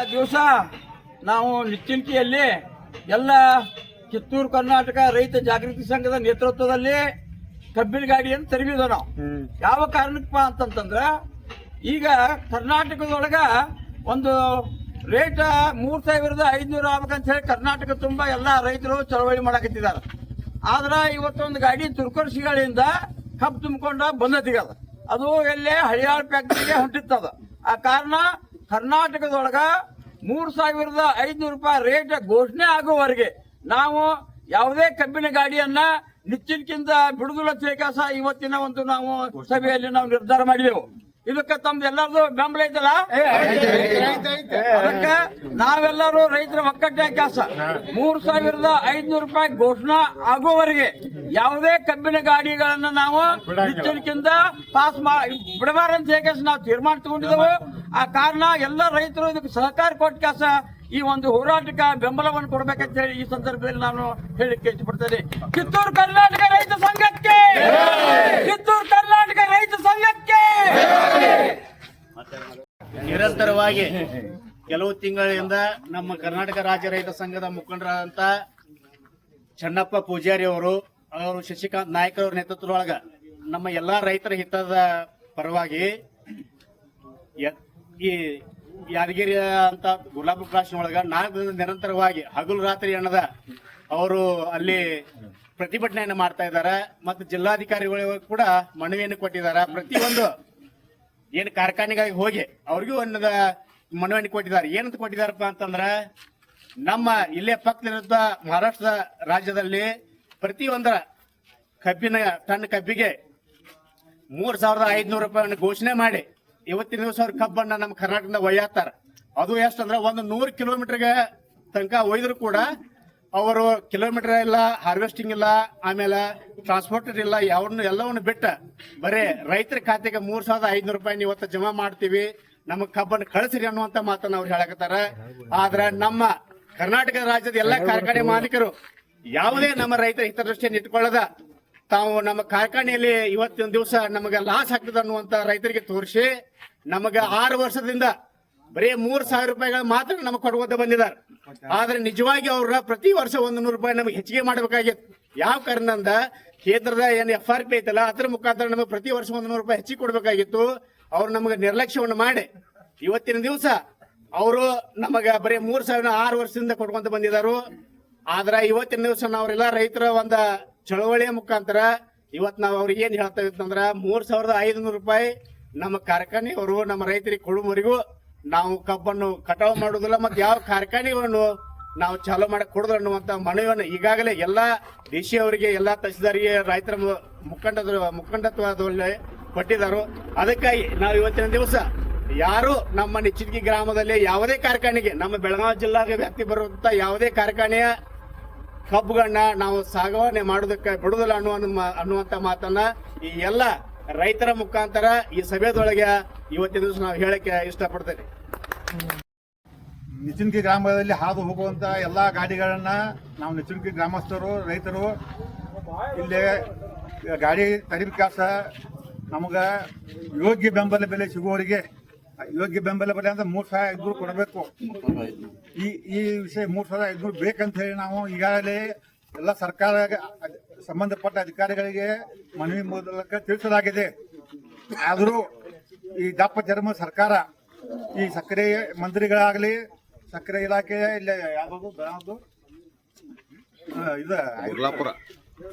ದಿವಸ ನಾವು ನಿಶ್ಚಿಂತಿಯಲ್ಲಿ ಎಲ್ಲ ಕಿತ್ತೂರು ಕರ್ನಾಟಕ ರೈತ ಜಾಗೃತಿ ಸಂಘದ ನೇತೃತ್ವದಲ್ಲಿ ಕಬ್ಬಿನ ಗಾಡಿಯನ್ನು ತೆರವಿದ ನಾವು. ಯಾವ ಕಾರಣಕ್ಕಪ್ಪ ಅಂತಂತಂದ್ರ ಈಗ ಕರ್ನಾಟಕದೊಳಗ ಒಂದು ರೇಟ್ ಮೂರ್ ಸಾವಿರದ ಐದ್ನೂರ ಆಗ್ಬೇಕಂತ ಹೇಳಿ ಕರ್ನಾಟಕ ತುಂಬಾ ಎಲ್ಲ ರೈತರು ಚಳವಳಿ ಮಾಡಕತ್ತಿದ್ದಾರೆ. ಆದ್ರ ಇವತ್ತೊಂದು ಗಾಡಿ ತುರ್ಕರ್ಸಿಗಳಿಂದ ಕಬ್ಬು ತುಂಬಿಕೊಂಡ ಬಂದತಿಗದ. ಅದು ಅದು ಎಲ್ಲೇ ಹಳಿಯಾಳ್ ಫ್ಯಾಕ್ಟ್ರಿಗೆ ಹೊಂಟಿತ್ತದ ಆ ಕಾರಣ ಕರ್ನಾಟಕದೊಳಗ ಮೂರು ಸಾವಿರದ ಐದುನೂರು ರೂಪಾಯಿ ರೇಟ್ ಘೋಷಣೆ ಆಗುವವರೆಗೆ ನಾವು ಯಾವುದೇ ಕಬ್ಬಿನ ಗಾಡಿಯನ್ನ ನಿಚ್ಚಿನಕ್ಕಿಂತ ಬಿಡುದಿಲ್ಲ ಚೇಕಾಸ ಇವತ್ತಿನ ಒಂದು ನಾವು ಸಭೆಯಲ್ಲಿ ನಾವು ನಿರ್ಧಾರ ಮಾಡಿದೆವು. ಇದಕ್ಕೆ ತಮ್ದು ಎಲ್ಲರದು ಬೆಂಬಲ ಐತಲ್ಲ? ಅದಕ್ಕೆ ನಾವೆಲ್ಲರೂ ರೈತರ ಒಕ್ಕಟ್ಟೆ ಕೆಲಸ ಮೂರ್ ಸಾವಿರದ ಐದ್ನೂರು ರೂಪಾಯಿ ಘೋಷಣಾ ಆಗುವವರೆಗೆ ಯಾವುದೇ ಕಬ್ಬಿನ ಗಾಡಿಗಳನ್ನ ನಾವು ನಿಶ್ಚಿತಕ್ಕಿಂತ ಪಾಸ್ ಬಿಡಬಾರಂತ ಹೇಗೆ ನಾವು ತೀರ್ಮಾನ ತಗೊಂಡಿದ್ದೆವು? ಆ ಕಾರಣ ಎಲ್ಲ ರೈತರು ಇದಕ್ಕೆ ಸಹಕಾರ ಕೊಟ್ಟ ಕೆಲಸ ಈ ಒಂದು ಹೋರಾಟಕ್ಕೆ ಬೆಂಬಲವನ್ನು ಕೊಡ್ಬೇಕಂತ ಹೇಳಿ ಈ ಸಂದರ್ಭದಲ್ಲಿ ನಾನು ಹೇಳಿಕ್ಕೆ ಇಷ್ಟಪಡ್ತೇನೆ. ಕಿತ್ತೂರು ಕರ್ನಾಟಕ ರೈತ ಸಂಘಕ್ಕೆ! ಕಿತ್ತೂರು ಕರ್ನಾಟಕ ರೈತ ಸಂಘಕ್ಕೆ! ನಿರಂತರವಾಗಿ ಕೆಲವು ತಿಂಗಳಿಂದ ನಮ್ಮ ಕರ್ನಾಟಕ ರಾಜ್ಯ ರೈತ ಸಂಘದ ಮುಖಂಡರಾದಂತ ಚನ್ನಪ್ಪ ಪೂಜಾರಿ ಅವರು ಅವರು ಶಶಿಕಾಂತ್ ನಾಯ್ಕ ಅವರ ನೇತೃತ್ವದೊಳಗ ನಮ್ಮ ಎಲ್ಲಾ ರೈತರ ಹಿತದ ಪರವಾಗಿ ಈ ಯಾದಗಿರಿ ಅಂತ ಗುಲಾಬಿ ಕ್ರಾಸ್ ಒಳಗ ನಾಲ್ಕು ದಿನ ನಿರಂತರವಾಗಿ ಹಗಲು ರಾತ್ರಿ ಅನ್ನದ ಅವರು ಅಲ್ಲಿ ಪ್ರತಿಭಟನೆಯನ್ನು ಮಾಡ್ತಾ ಇದ್ದಾರೆ. ಮತ್ತು ಜಿಲ್ಲಾಧಿಕಾರಿಗಳು ಕೂಡ ಮನವಿಯನ್ನು ಕೊಟ್ಟಿದ್ದಾರೆ. ಪ್ರತಿಯೊಂದು ಏನು ಕಾರ್ಖಾನೆಗಳಿಗೆ ಹೋಗಿ ಅವ್ರಿಗೂ ಅನ್ನದ ಮನವಿಯನ್ನು ಕೊಟ್ಟಿದ್ದಾರೆ. ಏನಂತ ಕೊಟ್ಟಿದಾರಪ್ಪ ಅಂತಂದ್ರೆ, ನಮ್ಮ ಇಲ್ಲೇ ಪಕ್ಕದಲ್ಲಿರುವ ಮಹಾರಾಷ್ಟ್ರದ ರಾಜ್ಯದಲ್ಲಿ ಪ್ರತಿಯೊಂದರ ಕಬ್ಬಿನ, ಟನ್ ಕಬ್ಬಿಗೆ ಮೂರು ಸಾವಿರದ ಐದುನೂರು ರೂಪಾಯಿಯನ್ನು ಘೋಷಣೆ ಮಾಡಿ ಇವತ್ತಿನ ದಿವಸ ಅವ್ರ ಕಬ್ಬನ್ನ ನಮ್ಮ ಕರ್ನಾಟಕದಿಂದ ಒಯ್ಯಾತಾರ. ಅದು ಎಷ್ಟಂದ್ರ ಒಂದು ನೂರು ಕಿಲೋಮೀಟರ್ಗೆ ತನಕ ಒಯ್ದ್ರು ಕೂಡ ಅವರು ಕಿಲೋಮೀಟರ್ ಇಲ್ಲ ಹಾರ್ವೆಸ್ಟಿಂಗ್ ಇಲ್ಲ, ಆಮೇಲೆ ಟ್ರಾನ್ಸ್ಪೋರ್ಟರ್ ಇಲ್ಲ ಯಾವನ್ನ ಎಲ್ಲವನ್ನು ಬಿಟ್ಟ ಬರೇ ರೈತರ ಖಾತೆಗೆ ಮೂರ್ ಸಾವಿರದ ಐದ್ನೂರು ರೂಪಾಯಿ ಇವತ್ತು ಜಮಾ ಮಾಡ್ತೀವಿ, ನಮಗ್ ಕಬ್ಬನ್ನು ಕಳಿಸ್ರಿ ಅನ್ನುವಂತ ಮಾತನ್ನ ಅವ್ರು ಹೇಳಕತ್ತಾರ. ಆದ್ರೆ ನಮ್ಮ ಕರ್ನಾಟಕ ರಾಜ್ಯದ ಎಲ್ಲ ಕಾರ್ಖಾನೆ ಮಾಲೀಕರು ಯಾವುದೇ ನಮ್ಮ ರೈತರ ಹಿತದೃಷ್ಟಿಯನ್ನು ಇಟ್ಕೊಳ್ಳದ ತಾವು ನಮ್ಮ ಕಾರ್ಖಾನೆಯಲ್ಲಿ ಇವತ್ತಿನ ದಿವಸ ನಮಗೆ ಲಾಸ್ ಆಗ್ತದೆ ಅನ್ನುವಂತ ರೈತರಿಗೆ ತೋರಿಸಿ, ನಮಗೆ ಆರು ವರ್ಷದಿಂದ ಬರೀ ಮೂರ್ ಸಾವಿರ ರೂಪಾಯಿಗಳು ಮಾತ್ರ ನಮಗೆ ಕೊಡುವಂತ ಬಂದಿದ್ದಾರೆ. ಆದ್ರೆ ನಿಜವಾಗಿ ಅವ್ರ ಪ್ರತಿ ವರ್ಷ ಒಂದು ನೂರು ರೂಪಾಯಿ ನಮಗೆ ಹೆಚ್ಚಿಗೆ ಮಾಡಬೇಕಾಗಿತ್ತು. ಯಾವ ಕಾರಣದಿಂದ? ಕೇಂದ್ರದ ಏನ್ ಎಫ್ ಆರ್ ಪಿ ಐತಲ್ಲ, ಅದ್ರ ಮುಖಾಂತರ ನಮಗೆ ಪ್ರತಿ ವರ್ಷ ಒಂದು ನೂರು ರೂಪಾಯಿ ಹೆಚ್ಚಿಗೆ ಕೊಡಬೇಕಾಗಿತ್ತು. ಅವ್ರು ನಮಗೆ ನಿರ್ಲಕ್ಷ್ಯವನ್ನು ಮಾಡಿ ಇವತ್ತಿನ ದಿವಸ ಅವರು ನಮಗೆ ಬರೀ ಮೂರ್ ಸಾವಿರ ಆರು ವರ್ಷದಿಂದ ಕೊಡ್ಕೊಂತ ಬಂದಿದ್ದಾರೆ. ಆದ್ರ ಇವತ್ತಿನ ದಿವಸ ನಾವ್ರೆಲ್ಲ ರೈತರ ಒಂದ ಚಳವಳಿಯ ಮುಖಾಂತರ ಇವತ್ತು ನಾವು ಅವ್ರಿಗೆ ಏನು ಹೇಳ್ತಾ ಇತ್ತಂದ್ರೆ ಮೂರು ಸಾವಿರದ ಐದುನೂರು ರೂಪಾಯಿ ನಮ್ಮ ಕಾರ್ಖಾನೆಯವರು, ನಮ್ಮ ರೈತರಿಗೆ ಕೊಡುವವರೆಗೂ ನಾವು ಕಬ್ಬನ್ನು ಕಟಾವು ಮಾಡುದಿಲ್ಲ ಮತ್ತೆ ಯಾವ ಕಾರ್ಖಾನೆಗಳನ್ನು ನಾವು ಚಾಲೂ ಮಾಡಿ ಕೊಡೋದು ಅನ್ನುವಂಥ ಮನವಿಯನ್ನು ಈಗಾಗಲೇ ಎಲ್ಲಾ ಡಿಸಿ ಅವರಿಗೆ, ಎಲ್ಲಾ ತಹಸೀಲ್ದಾರಿಗೆ ರೈತರ ಮುಖಂಡದ ಮುಖಂಡತ್ವದಲ್ಲಿ ಕೊಟ್ಟಿದ್ದಾರೆ. ಅದಕ್ಕಾಗಿ ನಾವು ಇವತ್ತಿನ ದಿವಸ ಯಾರು ನಮ್ಮ ನಿಶ್ಚಿತಗಿ ಗ್ರಾಮದಲ್ಲಿ ಯಾವುದೇ ಕಾರ್ಖಾನೆಗೆ, ನಮ್ಮ ಬೆಳಗಾವಿ ಜಿಲ್ಲಾಗೆ ವ್ಯಾಪ್ತಿ ಬರುವಂತ ಯಾವುದೇ ಕಾರ್ಖಾನೆಯ ಕಬ್ಬುಗಳನ್ನ ನಾವು ಸಾಗವಾನೆ ಮಾಡೋದಕ್ಕೆ ಬಿಡುದಿಲ್ಲ ಅನ್ನುವ ಅನ್ನುವಂತ ಮಾತನ್ನ ಈ ಎಲ್ಲ ರೈತರ ಮುಖಾಂತರ ಈ ಸಭೆದೊಳಗೆ ಇವತ್ತಿನ ದಿವಸ ನಾವು ಹೇಳಕ್ಕೆ ಇಷ್ಟಪಡ್ತೇನೆ. ನಿಚುನ್ಕಿ ಗ್ರಾಮದಲ್ಲಿ ಹಾದು ಹೋಗುವಂತ ಎಲ್ಲಾ ಗಾಡಿಗಳನ್ನ ನಾವು ನಿಚುನ್ಕಿ ಗ್ರಾಮಸ್ಥರು, ರೈತರು ಇಲ್ಲಿ ಗಾಡಿ ತರಿಬೇಕಾಸ ನಮಗ ಯೋಗ್ಯ ಬೆಂಬಲ ಬೆಲೆ ಸಿಗುವವರಿಗೆ ಯೋಗ್ಯ ಬೆಂಬಲ ಬೆಲೆ ಅಂದ್ರೆ ಮೂರ್ ಸಾವಿರ ಐದ್ನೂರು ಕೊಡಬೇಕು. ಈ ಈ ವಿಷಯ ಮೂರ್ ಸಾವಿರ ಐದ್ನೂರು ಬೇಕಂತ ಹೇಳಿ ನಾವು ಈಗಾಗಲೇ ಎಲ್ಲ ಸರ್ಕಾರ ಸಂಬಂಧಪಟ್ಟ ಅಧಿಕಾರಿಗಳಿಗೆ ಮನವಿ ಮೂಲಕ ತಿಳಿಸಲಾಗಿದೆ. ಆದರೂ ಈ ದಪ್ಪ ಚರ್ಮ ಸರ್ಕಾರ ಈ ಸಕ್ಕರೆ ಮಂತ್ರಿಗಳಾಗಲಿ ಸಕ್ಕರೆ ಇಲಾಖೆ ಇಲ್ಲ ಯಾವ್ದು ಯಾವ್ದು ಇದು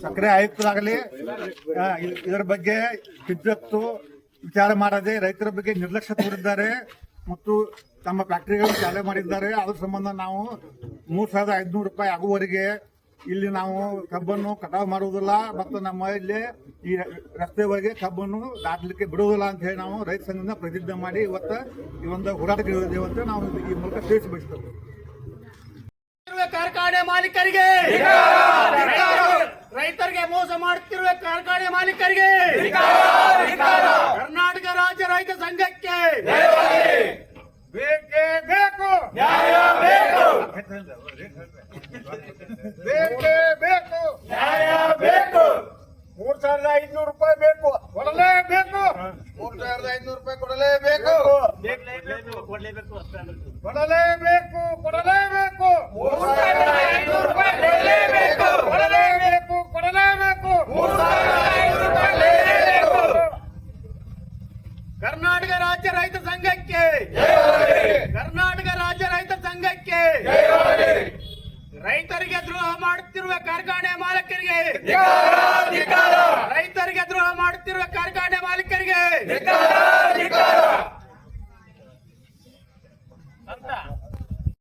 ಸಕ್ಕರೆ ಆಯುಕ್ತರಾಗಲಿ ಇದ್ರ ಬಗ್ಗೆ ಕಿದ್ದತ್ತು ವಿಚಾರ ಮಾಡದೆ ರೈತರ ಬಗ್ಗೆ ನಿರ್ಲಕ್ಷ್ಯ ತೋರಿದ್ದಾರೆ ಮತ್ತು ತಮ್ಮ ಫ್ಯಾಕ್ಟರಿಗಳು ಚಾಲನೆ ಮಾಡಿದ್ದಾರೆ. ಅದ್ರ ಸಂಬಂಧ ನಾವು ಮೂರ್ ಸಾವಿರದ ಐದ್ನೂರು ರೂಪಾಯಿ ಆಗುವವರೆಗೆ ಇಲ್ಲಿ ನಾವು ಕಬ್ಬನ್ನು ಕಟಾವು ಮಾಡುವುದಿಲ್ಲ ಮತ್ತು ನಮ್ಮ ಇಲ್ಲಿ ಈ ರಸ್ತೆವರೆಗೆ ಕಬ್ಬನ್ನು ದಾಟಲಿಕ್ಕೆ ಬಿಡುವುದಿಲ್ಲ ಅಂತ ಹೇಳಿ ನಾವು ರೈತ ಸಂಘದಿಂದ ಪ್ರತಿಜ್ಞೆ ಮಾಡಿ ಇವತ್ತು ಈ ಒಂದು ಹೋರಾಟಕ್ಕೆ ಅಂತ ನಾವು ಈ ಮೂಲಕ ತಿಳಿಸಿ ಬಯಸ್ತೇವೆ ಕಾರ್ಖಾನೆ ಮಾಲೀಕರಿಗೆ! ರೈತರಿಗೆ ಮೋಸ ಮಾಡುತ್ತಿರುವ ಕಾರ್ಖಾನೆ ಮಾಲೀಕರಿಗೆ! ಸಂಘಕ್ಕೆ ಬೇಕೇ ಬೇಕು. ನ್ಯಾಯ ಬೇಕು. ಬೇಕೇ ಬೇಕು. ಬೇಕು. ಮೂರ್ ಸಾವಿರದ ಐದ್ನೂರು ರೂಪಾಯಿ ಬೇಕು. ಕೊಡಲೇಬೇಕು. ಮೂರ್ ಸಾವಿರದ ಐದ್ನೂರು ರೂಪಾಯಿ ಕೊಡಲೇಬೇಕು. ಕೊಡಲೇ ಕೊಡಲೇಬೇಕು. ಕೊಡಲೇಬೇಕು ಕೊಡಲೇಬೇಕು ಕೊಡಲೇಬೇಕು ಕರ್ನಾಟಕ ರಾಜ್ಯ ರೈತ ಸಂಘಕ್ಕೆ. ಕರ್ನಾಟಕ ರಾಜ್ಯ ರೈತ ಸಂಘಕ್ಕೆ. ರೈತರಿಗೆ ದ್ರೋಹ ಮಾಡುತ್ತಿರುವ ಕಾರ್ಖಾನೆ ಮಾಲಕರಿಗೆ.